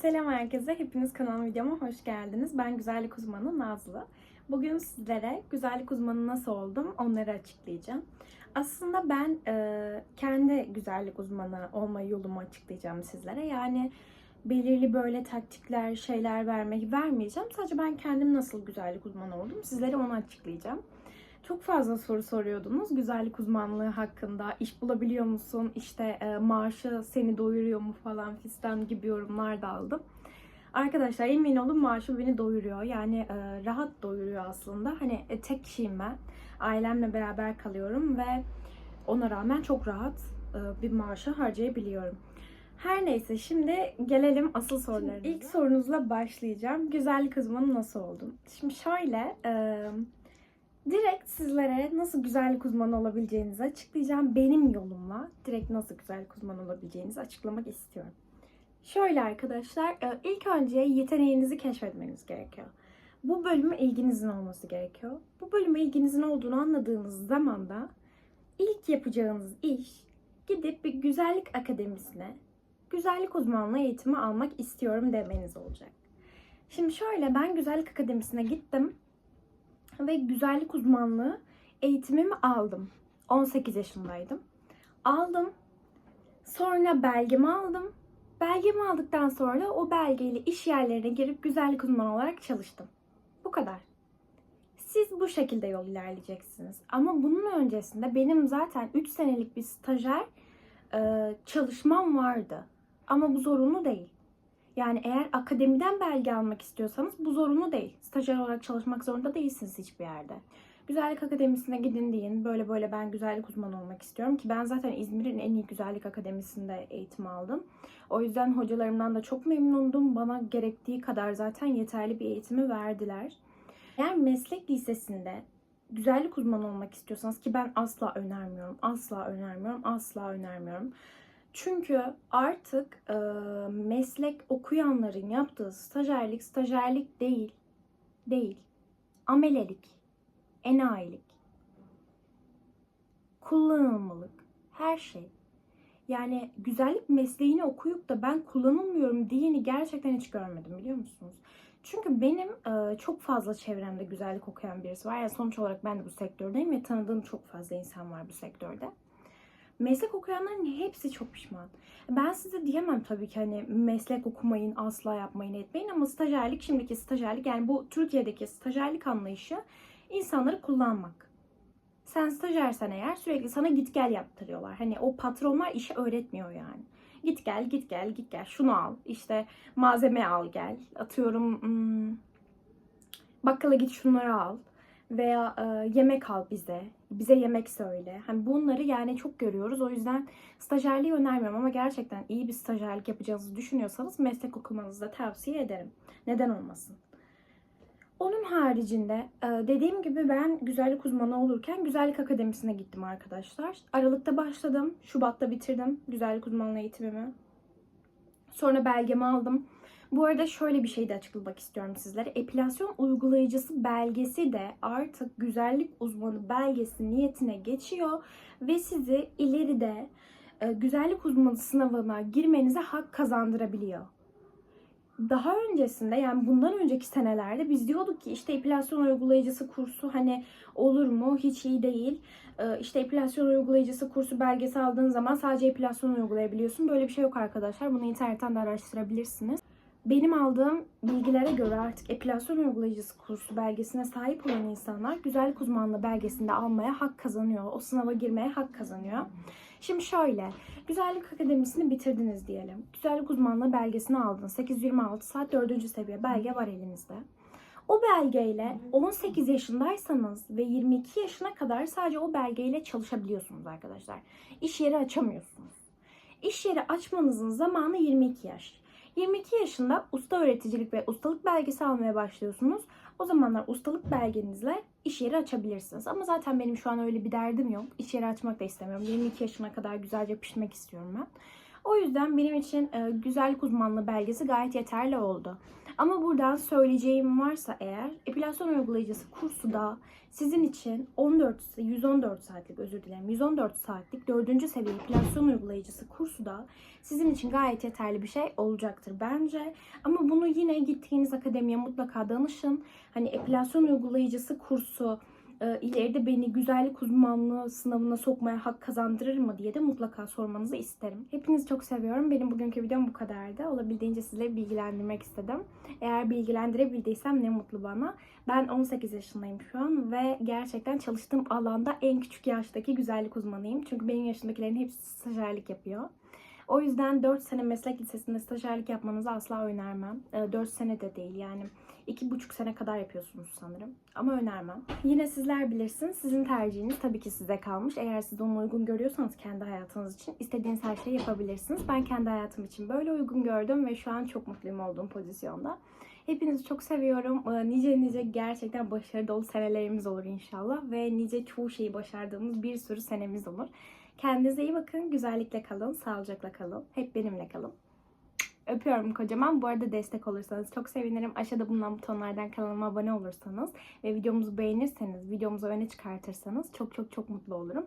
Selam herkese, hepiniz kanalıma videoma hoş geldiniz. Ben güzellik uzmanı Nazlı. Bugün sizlere güzellik uzmanı nasıl oldum onları açıklayacağım. Aslında ben e, kendi güzellik uzmanı olma yolumu açıklayacağım sizlere. Yani belirli böyle taktikler, şeyler vermek vermeyeceğim. Sadece ben kendim nasıl güzellik uzmanı oldum sizlere onu açıklayacağım. Çok fazla soru soruyordunuz güzellik uzmanlığı hakkında. İş bulabiliyor musun? İşte e, maaşı seni doyuruyor mu falan fistan gibi yorumlar da aldım. Arkadaşlar emin olun maaşı beni doyuruyor. Yani e, rahat doyuruyor aslında. Hani e, tek kişiyim ben. Ailemle beraber kalıyorum ve ona rağmen çok rahat e, bir maaşı harcayabiliyorum. Her neyse şimdi gelelim asıl sorularımıza. İlk sorunuzla başlayacağım. Güzellik uzmanı nasıl oldum? Şimdi şöyle... E, Direkt sizlere nasıl güzellik uzmanı olabileceğinizi açıklayacağım. Benim yolumla direkt nasıl güzellik uzmanı olabileceğinizi açıklamak istiyorum. Şöyle arkadaşlar, e, ilk önce yeteneğinizi keşfetmeniz gerekiyor. Bu bölüme ilginizin olması gerekiyor. Bu bölüme ilginizin olduğunu anladığınız zaman da ilk yapacağınız iş gidip bir güzellik akademisine güzellik uzmanlığı eğitimi almak istiyorum demeniz olacak. Şimdi şöyle ben güzellik akademisine gittim ve güzellik uzmanlığı eğitimimi aldım. 18 yaşındaydım. Aldım. Sonra belgemi aldım. Belgemi aldıktan sonra o belgeyle iş yerlerine girip güzellik uzmanı olarak çalıştım. Bu kadar. Siz bu şekilde yol ilerleyeceksiniz. Ama bunun öncesinde benim zaten 3 senelik bir stajyer çalışmam vardı. Ama bu zorunlu değil. Yani eğer akademiden belge almak istiyorsanız bu zorunlu değil. Stajyer olarak çalışmak zorunda değilsiniz hiçbir yerde. Güzellik akademisine gidin deyin. Böyle böyle ben güzellik uzmanı olmak istiyorum ki ben zaten İzmir'in en iyi güzellik akademisinde eğitim aldım. O yüzden hocalarımdan da çok memnundum. Bana gerektiği kadar zaten yeterli bir eğitimi verdiler. Eğer meslek lisesinde güzellik uzmanı olmak istiyorsanız ki ben asla önermiyorum, asla önermiyorum, asla önermiyorum. Çünkü artık e, meslek okuyanların yaptığı stajyerlik stajyerlik değil. Değil. Amelelik, enayilik, kullanılmalık, her şey. Yani güzellik mesleğini okuyup da ben kullanılmıyorum diyeni gerçekten hiç görmedim biliyor musunuz? Çünkü benim e, çok fazla çevremde güzellik okuyan birisi var. Yani sonuç olarak ben de bu sektördeyim ve tanıdığım çok fazla insan var bu sektörde meslek okuyanların hepsi çok pişman. Ben size diyemem tabii ki hani meslek okumayın, asla yapmayın, etmeyin ama stajyerlik, şimdiki stajyerlik yani bu Türkiye'deki stajyerlik anlayışı insanları kullanmak. Sen stajyersen eğer sürekli sana git gel yaptırıyorlar. Hani o patronlar işi öğretmiyor yani. Git gel, git gel, git gel. Şunu al. işte malzeme al gel. Atıyorum hmm, bakkala git şunları al veya e, yemek al bize, bize yemek söyle. Hani bunları yani çok görüyoruz. O yüzden stajyerliği önermiyorum ama gerçekten iyi bir stajyerlik yapacağınızı düşünüyorsanız meslek okumanızı da tavsiye ederim. Neden olmasın? Onun haricinde e, dediğim gibi ben güzellik uzmanı olurken güzellik akademisine gittim arkadaşlar. Aralıkta başladım. Şubat'ta bitirdim güzellik uzmanlığı eğitimimi. Sonra belgemi aldım. Bu arada şöyle bir şey de açıklamak istiyorum sizlere. Epilasyon uygulayıcısı belgesi de artık güzellik uzmanı belgesi niyetine geçiyor ve sizi ileride e, güzellik uzmanı sınavına girmenize hak kazandırabiliyor. Daha öncesinde yani bundan önceki senelerde biz diyorduk ki işte epilasyon uygulayıcısı kursu hani olur mu hiç iyi değil. E, işte epilasyon uygulayıcısı kursu belgesi aldığın zaman sadece epilasyon uygulayabiliyorsun. Böyle bir şey yok arkadaşlar. Bunu internetten de araştırabilirsiniz. Benim aldığım bilgilere göre artık epilasyon uygulayıcısı kursu belgesine sahip olan insanlar güzellik uzmanlığı belgesinde almaya hak kazanıyor. O sınava girmeye hak kazanıyor. Şimdi şöyle, güzellik akademisini bitirdiniz diyelim. Güzellik uzmanlığı belgesini aldınız. 826 saat 4. seviye belge var elinizde. O belgeyle 18 yaşındaysanız ve 22 yaşına kadar sadece o belgeyle çalışabiliyorsunuz arkadaşlar. İş yeri açamıyorsunuz. İş yeri açmanızın zamanı 22 yaş. 22 yaşında usta öğreticilik ve ustalık belgesi almaya başlıyorsunuz. O zamanlar ustalık belgenizle iş yeri açabilirsiniz. Ama zaten benim şu an öyle bir derdim yok. İş yeri açmak da istemiyorum. 22 yaşına kadar güzelce pişmek istiyorum ben. O yüzden benim için e, güzellik uzmanlığı belgesi gayet yeterli oldu. Ama buradan söyleyeceğim varsa eğer epilasyon uygulayıcısı kursu da sizin için 14 114 saatlik özür dilerim 114 saatlik 4. seviye epilasyon uygulayıcısı kursu da sizin için gayet yeterli bir şey olacaktır bence. Ama bunu yine gittiğiniz akademiye mutlaka danışın. Hani epilasyon uygulayıcısı kursu e, ileride beni güzellik uzmanlığı sınavına sokmaya hak kazandırır mı diye de mutlaka sormanızı isterim. Hepinizi çok seviyorum. Benim bugünkü videom bu kadardı. Olabildiğince sizleri bilgilendirmek istedim. Eğer bilgilendirebildiysem ne mutlu bana. Ben 18 yaşındayım şu an ve gerçekten çalıştığım alanda en küçük yaştaki güzellik uzmanıyım. Çünkü benim yaşımdakilerin hepsi stajyerlik yapıyor. O yüzden 4 sene meslek lisesinde stajyerlik yapmanızı asla önermem. 4 sene de değil yani. iki buçuk sene kadar yapıyorsunuz sanırım. Ama önermem. Yine sizler bilirsiniz. Sizin tercihiniz tabii ki size kalmış. Eğer siz onu uygun görüyorsanız kendi hayatınız için istediğiniz her şeyi yapabilirsiniz. Ben kendi hayatım için böyle uygun gördüm ve şu an çok mutluyum olduğum pozisyonda. Hepinizi çok seviyorum. Ee, Nice nice gerçekten başarı dolu senelerimiz olur inşallah. Ve nice çoğu şeyi başardığımız bir sürü senemiz olur. Kendinize iyi bakın. Güzellikle kalın. Sağlıcakla kalın. Hep benimle kalın. Öpüyorum kocaman. Bu arada destek olursanız çok sevinirim. Aşağıda bulunan butonlardan kanalıma abone olursanız ve videomuzu beğenirseniz, videomuzu öne çıkartırsanız çok çok çok mutlu olurum.